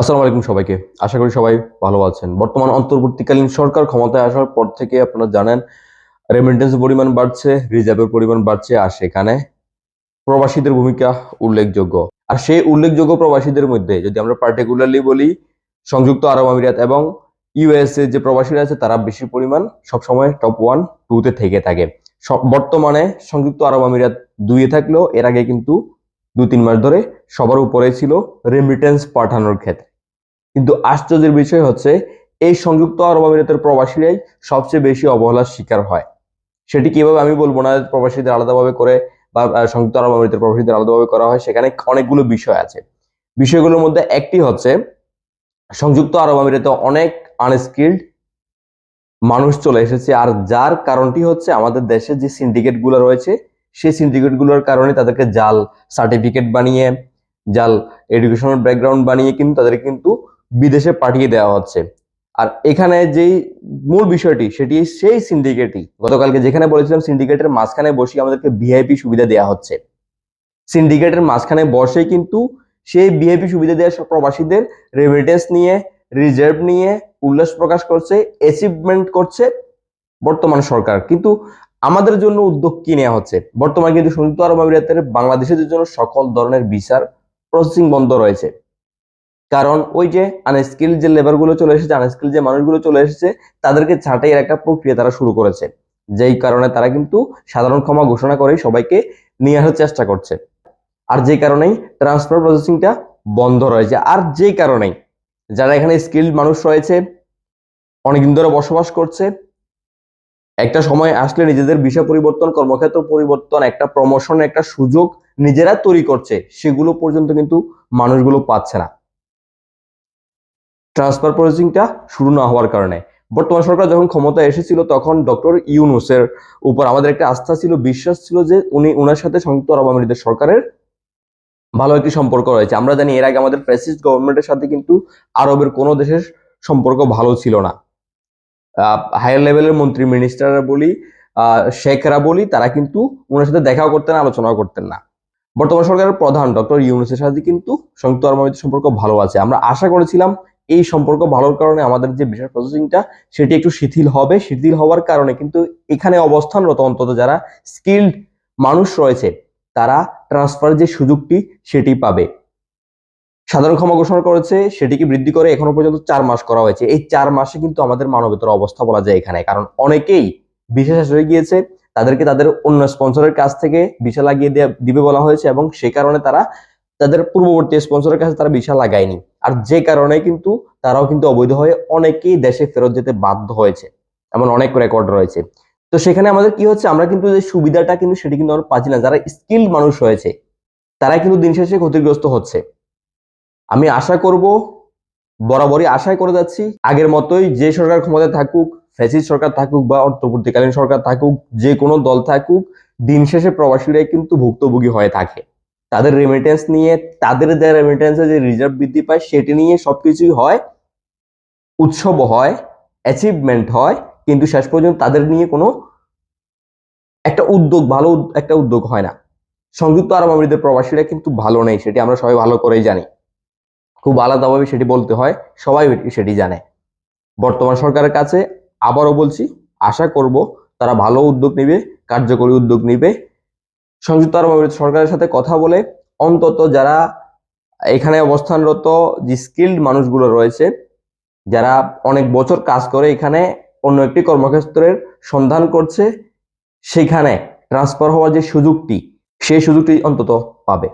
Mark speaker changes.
Speaker 1: আসসালামু আলাইকুম সবাইকে। আশা করি সবাই ভালো আছেন। বর্তমান অন্তর্বর্তীকালীন সরকার ক্ষমতায় আসার পর থেকে আপনারা জানেন রেমিটেন্স পরিমাণ বাড়ছে রিজার্ভের পরিমাণ বাড়ছে, আর সেখানে প্রবাসীদের ভূমিকা উল্লেখযোগ্য। আর সেই উল্লেখযোগ্য প্রবাসীদের মধ্যে যদি আমরা পার্টিকুলারলি বলি, সংযুক্ত আরব আমিরাত এবং ইউএসএ যে প্রবাসীরা আছে, তারা বেশি পরিমাণ সবসময় টপ ওয়ান টুতে থেকে থাকে। বর্তমানে সংযুক্ত আরব আমিরাত দুইয়ে থাকলেও এর আগে কিন্তু দু তিন মাস ধরে সবার উপরে ছিল রেমিটেন্স পাঠানোর ক্ষেত্রে। কিন্তু আশ্চর্যের বিষয় হচ্ছে, এই সংযুক্ত আরব আমিরাতের প্রবাসীরাই সবচেয়ে বেশি অবহেলার শিকার হয়। সেটি কীভাবে আমি বলব না, প্রবাসীদের আলাদাভাবে করে বা সংযুক্ত আরব আমিরাতের প্রবাসীদের আলাদাভাবে করা হয়, সেখানে অনেকগুলো বিষয় আছে। বিষয়গুলোর মধ্যে একটি হচ্ছে, সংযুক্ত আরব আমিরাতে অনেক আনস্কিল্ড মানুষ চলে এসেছে, আর যার কারণটি হচ্ছে আমাদের দেশে যে সিন্ডিকেটগুলো রয়েছে সেই সিন্ডিকেটগুলোর কারণে তাদেরকে জাল সার্টিফিকেট বানিয়ে, জাল এডুকেশনাল ব্যাকগ্রাউন্ড বানিয়ে কিন্তু তাদের কিন্তু বিদেশে পাঠিয়ে দেওয়া হচ্ছে। আর এখানে যেই মূল বিষয়টি, সেটি সেই সিন্ডিকেটই গতকালকে যেখানে বলেছিলাম সিন্ডিকেটের মাঝখানে বসে আমাদেরকে ভিআইপি সুবিধা দেওয়া হচ্ছে। সিন্ডিকেটের মাঝখানে বসে কিন্তু সেই ভিআইপি সুবিধা দেওয়া প্রবাসীদের রেমিটেন্স নিয়ে রিজার্ভ নিয়ে উল্লাস প্রকাশ করছে অ্যাচিভমেন্ট করছে বর্তমান সরকার। কিন্তু আমাদের জন্য উদ্যোগ কি নেওয়া হচ্ছে? বর্তমানে কিন্তু সংযুক্ত আরব আমিরাতের বাংলাদেশের জন্য সকল ধরনের বিচার প্রসেসিং বন্ধ রয়েছে। কারণ ওই যে আনস্কিল যে লেবারগুলো চলে এসেছে আনস্কিল যে মানুষগুলো চলে এসেছে, তাদেরকে ছাঁটাইয়ের একটা প্রক্রিয়া তারা শুরু করেছে। যেই কারণে তারা কিন্তু সাধারণ ক্ষমা ঘোষণা করে সবাইকে নিয়ে আসার চেষ্টা করছে। আর যে কারণেই ট্রান্সফার প্রসেসিংটা বন্ধ রয়েছে। আর যে কারণেই যারা এখানে স্কিল্ড মানুষ রয়েছে, অনেকদিন ধরে বসবাস করছে একটা সময় আসলে নিজেদের বিষয় পরিবর্তন, কর্মক্ষেত্র পরিবর্তন, একটা প্রমোশন একটা সুযোগ নিজেরা তৈরি করছে, সেগুলো পর্যন্ত কিন্তু মানুষগুলো পাচ্ছে না। ট্রান্সফার প্রসেসিংটা শুরু না হওয়ার কারণে। বর্তমান সরকার যখন ক্ষমতায় এসেছিল, তখন ডক্টর ইউনুসের উপর আমাদের একটা আস্থা ছিল, বিশ্বাস ছিল যে উনি ওনার সাথে সংযুক্ত আরব আমিরাতের সরকারের ভালো একটি সম্পর্ক রয়েছে। আমরা জানি এর আগে আমাদের ফ্যাসিস্ট গভর্নমেন্টের সাথে কিন্তু আরবের কোনো দেশের সম্পর্ক ভালো ছিল না। হায়ার লেভেলের মন্ত্রী মিনিস্টাররা বলি শেখরা বলি, তারা কিন্তু ওনার সাথে দেখাও করতেন না আলোচনাও করতেন না। বর্তমান সরকারের প্রধান ডক্টর ইউনুসের সাথে কিন্তু সংযুক্ত আরব আমিরাতের সম্পর্ক ভালো আছে। আমরা আশা করেছিলাম এই সম্পর্ক ভালোর কারণে আমাদের যে বিষয় প্রসেসিংটা সেটি একটু শিথিল হবে। শিথিল হওয়ার কারণে কিন্তু এখানে অবস্থানরত অন্তত যারা স্কিল্ড মানুষ রয়েছে, তারা ট্রান্সফার যে সুযোগটি, সেটি পাবে। সাধারণ ক্ষমা ঘোষণা করেছে, সেটিকে বৃদ্ধি করে এখনও পর্যন্ত চার মাস করা হয়েছে। এই চার মাসে কিন্তু আমাদের মানবেতর অবস্থা বলা যায় এখানে। কারণ অনেকেই বিশেষ হয়ে গিয়েছে, তাদেরকে তাদের অন্য স্পন্সরের কাছ থেকে ভিসা লাগিয়ে দিবে বলা হয়েছে এবং সে কারণে তারা তাদের পূর্ববর্তী স্পন্সরের কাছে তারা ভিসা লাগায়নি। আর যে কারণে কিন্তু তারাও কিন্তু অবৈধ হয়ে অনেকেই দেশে ফেরত যেতে বাধ্য হয়েছে। এমন অনেক রেকর্ড রয়েছে। তো সেখানে আমাদের কি হচ্ছে? আমরা কিন্তু যে সুবিধাটা কিন্তু সেটি কিন্তু আমরা পাচ্ছি না। যারা স্কিল মানুষ রয়েছে তারা কিন্তু দিন শেষে ক্ষতিগ্রস্ত হচ্ছে। আমি আশা করব, বরাবরই আশাই করে যাচ্ছি। আগের মতোই যে সরকার ক্ষমতায় থাকুক, ফ্যাসিস্ট সরকার থাকুক বা অন্তর্বর্তীকালীন সরকার থাকুক, যে কোনো দল থাকুক, দিন শেষে প্রবাসীরাই কিন্তু ভুক্তভোগী হয়ে থাকে। তাদের রেমিটেন্স নিয়ে, তাদের দেওয়া রেমিটেন্সে যে রিজার্ভ বৃদ্ধি পায়, সেটি নিয়ে সবকিছুই হয়, উৎসব হয় অ্যাচিভমেন্ট হয়, কিন্তু শেষ পর্যন্ত তাদের নিয়ে কোনো একটা উদ্যোগ, ভালো একটা উদ্যোগ হয় না। সংযুক্ত আরব আমিরাতের প্রবাসীরা কিন্তু ভালো নেই, সেটি আমরা সবাই ভালো করেই জানি। খুব আলাদাভাবে সেটি বলতে হয়, সবাই সেটি জানে। বর্তমান সরকারের কাছে আবারও বলছি, আশা করব তারা ভালো উদ্যোগ নেবে, কার্যকরী উদ্যোগ নেবে। সংযুক্ত আরব আমিরাত সরকারের সাথে কথা বলে অন্তত যারা এখানে অবস্থানরত যে স্কিল্ড মানুষগুলো রয়েছে, যারা অনেক বছর কাজ করে এখানে অন্য একটি কর্মক্ষেত্রের সন্ধান করছে, সেখানে ট্রান্সফার হওয়ার যে সুযোগটি, সেই সুযোগটি অন্তত পাবে।